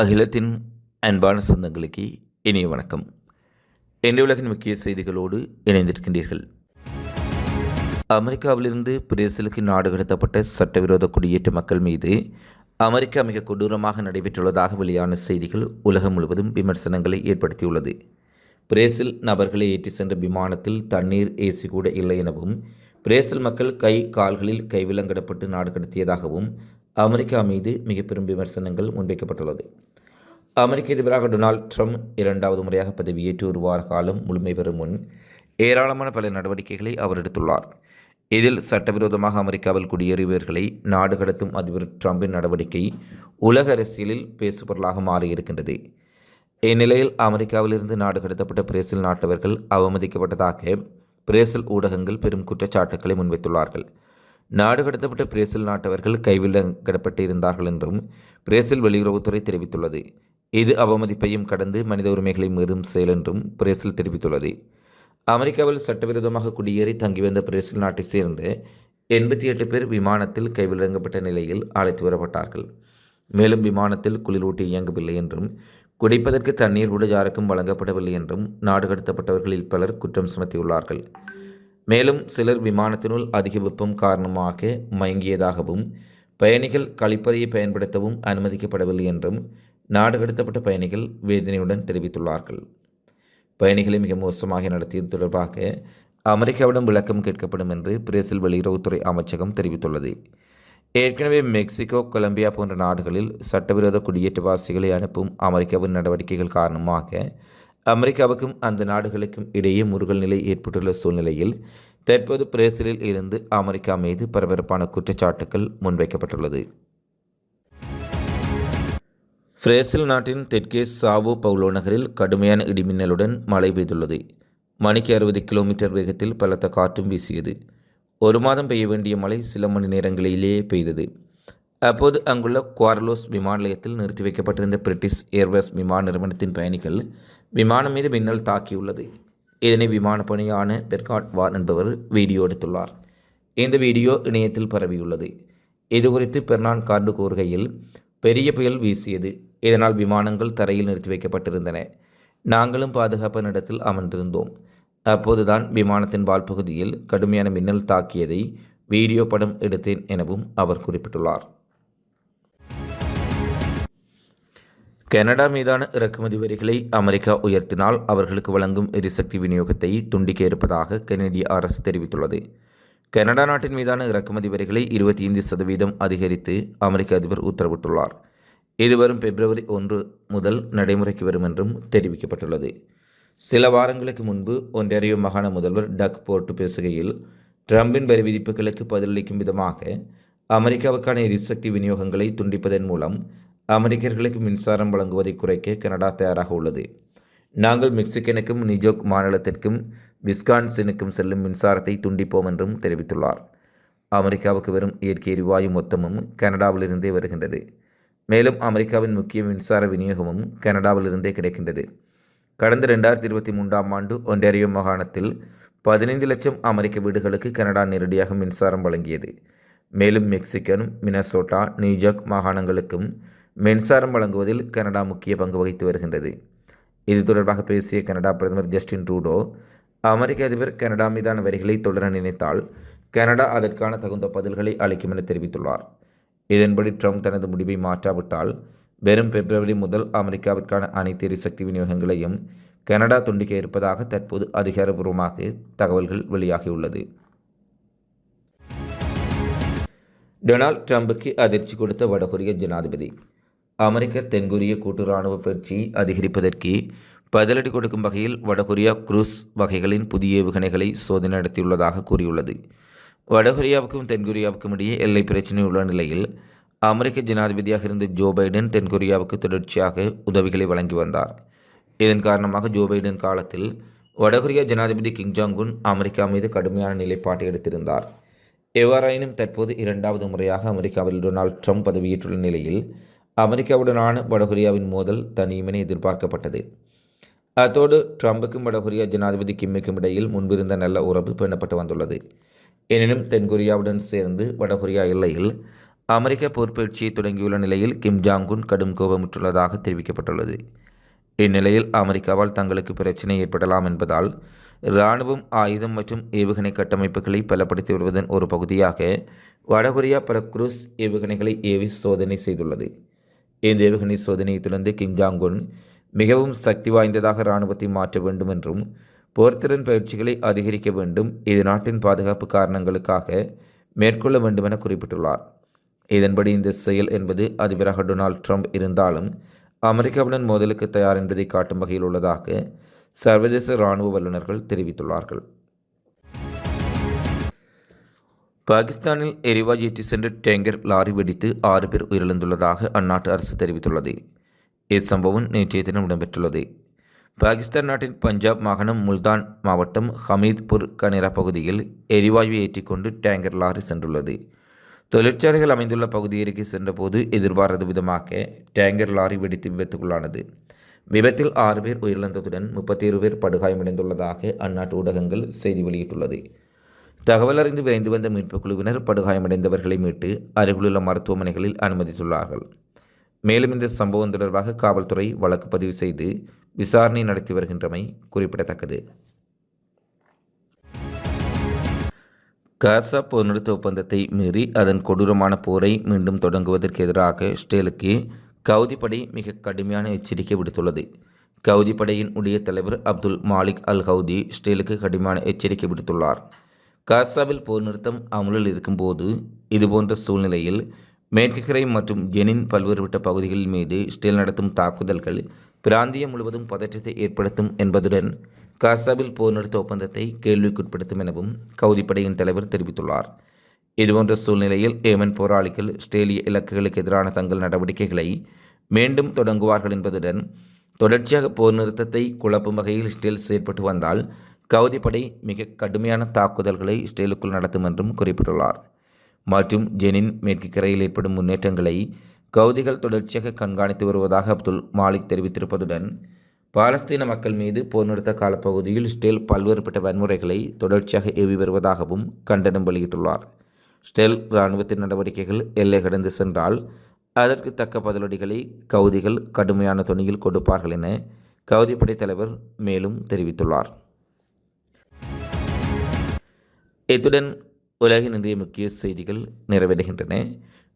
அகிலத்தின் அன்பான சொந்தங்களுக்கு இனிய வணக்கம். இன்றைய உலகின் முக்கிய செய்திகளோடு இணைந்திருக்கின்றீர்கள். அமெரிக்காவிலிருந்து பிரேசிலுக்கு நாடு கடத்தப்பட்ட சட்டவிரோத குடியேற்ற மக்கள் மீது அமெரிக்கா மிக கொடூரமாக நடைபெற்றுள்ளதாக வெளியான செய்திகள் உலகம் முழுவதும் விமர்சனங்களை ஏற்படுத்தியுள்ளது. பிரேசில் நபர்களை ஏற்றி சென்ற விமானத்தில் தண்ணீர் ஏசி கூட இல்லை எனவும் பிரேசில் மக்கள் கை கால்களில் கைவிலங்கடப்பட்டு நாடு கடத்தியதாகவும் அமெரிக்கா மீது மிக பெரும் விமர்சனங்கள் முன்வைக்கப்பட்டுள்ளது. அமெரிக்க எதிராக டொனால்ட் ட்ரம்ப் இரண்டாவது முறையாக பதவியேற்று ஒரு வார காலம் முழுமை பெறும் முன் ஏராளமான பல நடவடிக்கைகளை அவர் எடுத்துள்ளார். இதில் சட்டவிரோதமாக அமெரிக்காவில் குடியேறியவர்களை நாடு கடத்தும் அதிபர் ட்ரம்பின் நடவடிக்கை உலக அரசியலில் பேசுபொருளாக மாறியிருக்கின்றது. இந்நிலையில் அமெரிக்காவிலிருந்து நாடு கடத்தப்பட்ட பிரேசில் நாட்டவர்கள் அவமதிக்கப்பட்டதாக பிரேசில் ஊடகங்கள் பெரும் குற்றச்சாட்டுக்களை முன்வைத்துள்ளார்கள். நாடு கடத்தப்பட்ட பிரேசில் நாட்டவர்கள் கைவிலங்கிடப்பட்டு இருந்தார்கள் என்றும் பிரேசில் வெளியுறவுத்துறை தெரிவித்துள்ளது. இது அவமதிப்பையும் கடந்து மனித உரிமைகளை மீறும் செயல் என்றும் பிரேசில் தெரிவித்துள்ளது. அமெரிக்காவில் சட்டவிரோதமாக குடியேறி தங்கி வந்த பிரேசில் நாட்டை சேர்ந்த எண்பத்தி எட்டு பேர் விமானத்தில் கைவிலங்கப்பட்ட நிலையில் அழைத்து வரப்பட்டார்கள். மேலும் விமானத்தில் குளிரூட்டி இயங்கவில்லை என்றும் குடிப்பதற்கு தண்ணீர் கூட யாருக்கும் வழங்கப்படவில்லை என்றும் நாடு கடத்தப்பட்டவர்களில் பலர் குற்றம் சுமத்தியுள்ளார்கள். மேலும் சிலர் விமானத்தினுள் அதிக வெப்பம் காரணமாக மயங்கியதாகவும் பயணிகள் கழிப்பறையை பயன்படுத்தவும் அனுமதிக்கப்படவில்லை என்றும் நாடு கடத்தப்பட்ட பயணிகள் வேதனையுடன் தெரிவித்துள்ளார்கள். பயணிகளை மிக மோசமாக நடத்தியது தொடர்பாக அமெரிக்காவிடம் விளக்கம் கேட்கப்படும் என்று பிரேசில் வெளியுறவுத்துறை அமைச்சகம் தெரிவித்துள்ளது. ஏற்கனவே மெக்சிகோ கொலம்பியா போன்ற நாடுகளில் சட்டவிரோத குடியேற்றவாசிகளை அனுப்பும் அமெரிக்காவின் நடவடிக்கைகள் காரணமாக அமெரிக்காவுக்கும் அந்த நாடுகளுக்கும் இடையே முருகல் நிலை ஏற்பட்டுள்ள சூழ்நிலையில் தற்போது பிரேசிலில் இருந்து அமெரிக்கா மீது பரபரப்பான குற்றச்சாட்டுகள் முன்வைக்கப்பட்டுள்ளது. பிரேசில் நாட்டின் தெற்கே சாவோ பவுலோ நகரில் கடுமையான இடிமின்னலுடன் மழை பெய்துள்ளது. மணிக்கு அறுபது கிலோமீட்டர் வேகத்தில் பலத்த காற்றும் வீசியது. ஒரு மாதம் பெய்ய வேண்டிய மழை சில மணி நேரங்களிலேயே பெய்தது. அப்போது அங்குள்ள குவார்லோஸ் விமான நிலையத்தில் நிறுத்தி வைக்கப்பட்டிருந்த பிரிட்டிஷ் ஏர்வேஸ் விமான நிறுவனத்தின் பயணிகள் விமானம் மீது மின்னல் தாக்கியுள்ளது. இதனை விமான பணியான பெர்காட் வார் என்பவர் வீடியோ எடுத்துள்ளார். இந்த வீடியோ இணையத்தில் பரவியுள்ளது. இது குறித்து பெர்னான் கார்டு கூறுகையில் பெரிய புயல் வீசியது. இதனால் விமானங்கள் தரையில் நிறுத்தி வைக்கப்பட்டிருந்தன. நாங்களும் பாதுகாப்பான இடத்தில் அமர்ந்திருந்தோம். அப்போதுதான் விமானத்தின் வால் பகுதியில் கடுமையான மின்னல் தாக்கியதை வீடியோ படம் எடுத்தேன் எனவும் அவர் குறிப்பிட்டுள்ளார். கனடா மீதான இறக்குமதி வரிகளை அமெரிக்கா உயர்த்தினால் அவர்களுக்கு வழங்கும் எரிசக்தி விநியோகத்தை துண்டிக்க இருப்பதாக கனடிய அரசு தெரிவித்துள்ளது. கனடா நாட்டின் மீதான இறக்குமதி வரிகளை இருபத்தி ஐந்து சதவீதம் அதிகரித்து அமெரிக்க அதிபர் உத்தரவிட்டுள்ளார். இது வரும் பிப்ரவரி ஒன்று முதல் நடைமுறைக்கு வரும் என்றும் தெரிவிக்கப்பட்டுள்ளது. சில வாரங்களுக்கு முன்பு ஒன்றாரியோ மாகாண முதல்வர் டக் போர்ட்டு பேசுகையில் ட்ரம்பின் வரி விதிப்புகளுக்கு பதிலளிக்கும் விதமாக அமெரிக்காவுக்கான எரிசக்தி விநியோகங்களை துண்டிப்பதன் மூலம் அமெரிக்கர்களுக்கு மின்சாரம் வழங்குவதை குறைக்க கனடா தயாராக உள்ளது. நாங்கள் மெக்சிகனுக்கும் நிஜோக் மாநிலத்திற்கும் விஸ்கான்சினுக்கும் செல்லும் மின்சாரத்தை துண்டிப்போம் என்றும் தெரிவித்துள்ளார். அமெரிக்காவுக்கு வரும் இயற்கை எரிவாயு மொத்தமும் கனடாவிலிருந்தே வருகின்றது. மேலும் அமெரிக்காவின் முக்கிய மின்சார விநியோகமும் கனடாவிலிருந்தே கிடைக்கின்றது. கடந்த ரெண்டாயிரத்தி இருபத்தி மூன்றாம் ஆண்டு ஒன்டாரியோ மாகாணத்தில் பதினைந்து லட்சம் அமெரிக்க வீடுகளுக்கு கனடா நேரடியாக மின்சாரம் வழங்கியது. மேலும் மெக்சிகன் மினசோட்டா நியூஜாக் மாகாணங்களுக்கும் மின்சாரம் வழங்குவதில் கனடா முக்கிய பங்கு வகித்து வருகின்றது. இது தொடர்பாக பேசிய கனடா பிரதமர் ஜஸ்டின் ட்ரூடோ அமெரிக்க அதிபர் கனடா மீதான வரிகளை தொடர நினைத்தால் கனடா அதற்கான தகுந்த பதில்களை அளிக்கும் என தெரிவித்துள்ளார். இதன்படி ட்ரம்ப் தனது முடிவை மாற்றாவிட்டால் வெறும் பிப்ரவரி முதல் அமெரிக்காவிற்கான அனைத்து எரிசக்தி விநியோகங்களையும் கனடா துண்டிக்க இருப்பதாக தற்போது அதிகாரபூர்வமாக தகவல்கள் வெளியாகியுள்ளது. டொனால்ட் ட்ரம்புக்கு அதிர்ச்சி கொடுத்த வடகொரிய ஜனாதிபதி. அமெரிக்க தென்கொரிய கூட்டு இராணுவ பயிற்சி அதிகரிப்பதற்கு பதிலடி கொடுக்கும் வகையில் வடகொரியா குரூஸ் வகைகளின் புதிய ஏவுகணைகளை சோதனை நடத்தியுள்ளதாக கூறியுள்ளது. வடகொரியாவுக்கும் தென்கொரியாவுக்கும் இடையே எல்லை பிரச்சினை உள்ள நிலையில் அமெரிக்க ஜனாதிபதியாக இருந்த ஜோ பைடன் தென்கொரியாவுக்கு தொடர்ச்சியாக உதவிகளை வழங்கி வந்தார். இதன் காரணமாக ஜோ பைடன் காலத்தில் வடகொரியா ஜனாதிபதி கிங் ஜாங்குன் அமெரிக்கா மீது கடுமையான நிலைப்பாட்டை எடுத்திருந்தார். எவ்வாறாயினும் தற்போது இரண்டாவது முறையாக அமெரிக்காவில் டொனால்ட் ட்ரம்ப் பதவியேற்றுள்ள நிலையில் அமெரிக்காவுடனான வடகொரியாவின் மோதல் தனியுமென எதிர்பார்க்கப்பட்டது. அத்தோடு ட்ரம்புக்கும் வடகொரியா ஜனாதிபதி கிம்முக்கும் இடையில் முன்பிருந்த நல்ல உறவு பேணப்பட்டு வந்துள்ளது. எனினும் தென்கொரியாவுடன் சேர்ந்து வடகொரியா எல்லையில் அமெரிக்க போர்ப்பயிற்சியை தொடங்கியுள்ள நிலையில் கிம் ஜாங்குன் கடும் கோபமுற்றுள்ளதாக தெரிவிக்கப்பட்டுள்ளது. இந்நிலையில் அமெரிக்காவால் தங்களுக்கு பிரச்சினை ஏற்படலாம் என்பதால் இராணுவம் ஆயுதம் மற்றும் ஏவுகணை கட்டமைப்புகளை பலப்படுத்தி வருவதன் ஒரு பகுதியாக வடகொரியா பல குரூஸ் ஏவுகணைகளை ஏவி சோதனை செய்துள்ளது. இந்த ஏவுகணை சோதனையை தொடர்ந்து கிம் ஜாங்குன் மிகவும் சக்தி வாய்ந்ததாக இராணுவத்தை மாற்ற வேண்டும் என்றும் போர்த்திறன் பயிற்சிகளை அதிகரிக்க வேண்டும். இது நாட்டின் பாதுகாப்பு காரணங்களுக்காக மேற்கொள்ள வேண்டுமென குறிப்பிட்டுள்ளார். இதன்படி இந்த செயல் என்பது அதிபராக டொனால்ட் ட்ரம்ப் இருந்தாலும் அமெரிக்காவுடன் மோதலுக்கு தயார் என்பதை காட்டும் வகையில் உள்ளதாக சர்வதேச இராணுவ வல்லுநர்கள் தெரிவித்துள்ளார்கள். பாகிஸ்தானில் எரிவாயு ஏற்றி சென்ற டேங்கர் லாரி வெடித்து ஆறு பேர் உயிரிழந்துள்ளதாக அந்நாட்டு அரசு தெரிவித்துள்ளது. இச்சம்பவம் நேற்றைய தினம் இடம்பெற்றுள்ளது. பாகிஸ்தான் நாட்டின் பஞ்சாப் மாகாணம் முல்தான் மாவட்டம் ஹமீத்பூர் கனிரா பகுதியில் எரிவாயு ஏற்றிக்கொண்டு டேங்கர் லாரி சென்றுள்ளது. தொழிற்சாலைகள் அமைந்துள்ள பகுதியிற்கு சென்றபோது எதிர்பாராத விதமாக டேங்கர் லாரி வெடித்து விபத்துக்குள்ளானது. விபத்தில் ஆறு பேர் உயிரிழந்ததுடன் முப்பத்தி ஏழு பேர் படுகாயமடைந்துள்ளதாக அந்நாட்டு ஊடகங்கள் செய்தி வெளியிட்டுள்ளது. தகவல் அறிந்து விரைந்து வந்த மீட்புக் குழுவினர் படுகாயமடைந்தவர்களை மீட்டு அருகிலுள்ள மருத்துவமனைகளில் அனுமதித்துள்ளார்கள். மேலும் இந்த சம்பவம் தொடர்பாக காவல்துறை வழக்கு பதிவு செய்து விசாரணை நடத்தி வருகின்றமை குறிப்பிடத்தக்கது. காசா போர் நிறுத்த ஒப்பந்தத்தை மீறி அதன் கொடூரமான போரை மீண்டும் தொடங்குவதற்கு எதிராக இஸ்ரேலுக்கு கவுதிப்படை மிக கடுமையான எச்சரிக்கை விடுத்துள்ளது. கவுதிப்படையின் உடைய தலைவர் அப்துல் மாலிக் அல் ஹவுதி இஸ்ரேலுக்கு கடுமையான எச்சரிக்கை விடுத்துள்ளார். காசாவில் போர் நிறுத்தம் அமுலில் இருக்கும்போது இதுபோன்ற சூழ்நிலையில் மேற்கு மற்றும் ஜெனின் பல்வேறுபட்ட பகுதிகளின் மீது இஸ்ரேல் நடத்தும் தாக்குதல்கள் பிராந்தியம் முழுவதும் பதற்றத்தை ஏற்படுத்தும் என்பதுடன் காசாவில் போர் நிறுத்த ஒப்பந்தத்தை கேள்விக்குட்படுத்தும் எனவும் கவுதிப்படையின் தலைவர் தெரிவித்துள்ளார். இதுபோன்ற சூழ்நிலையில் ஏமன் போராளிகள் ஸ்டேலிய இலக்குகளுக்கு எதிரான தங்கள் நடவடிக்கைகளை மீண்டும் தொடங்குவார்கள் என்பதுடன் தொடர்ச்சியாக போர் நிறுத்தத்தை குழப்பும் வகையில் ஸ்டேல் செயற்பட்டு வந்தால் கவுதிப்படை மிக கடுமையான தாக்குதல்களை ஸ்டேலுக்குள் நடத்தும் என்றும் குறிப்பிட்டுள்ளார். மற்றும் ஜெனின் மேற்கு கரையில் ஏற்படும் முன்னேற்றங்களை கவுதிகள் தொடர்ச்சியாக கண்காணித்து வருவதாக அப்துல் மாலிக் தெரிவித்திருப்பதுடன் பாலஸ்தீன மக்கள் மீது போர் நிறுத்த காலப்பகுதியில் ஸ்டெல் பல்வேறுபட்ட வன்முறைகளை தொடர்ச்சியாக ஏவி வருவதாகவும் கண்டனம் வெளியிட்டுள்ளார். ஸ்டெல் இராணுவத்தின் நடவடிக்கைகள் எல்லை கடந்து சென்றால் அதற்கு தக்க பதிலடிகளை கவுதிகள் கடுமையான துணியில் கொடுப்பார்கள் என கவுதிப்படை தலைவர் மேலும் தெரிவித்துள்ளார். இத்துடன் உலகின் இன்றைய முக்கிய செய்திகள் நிறைவடைகின்றன.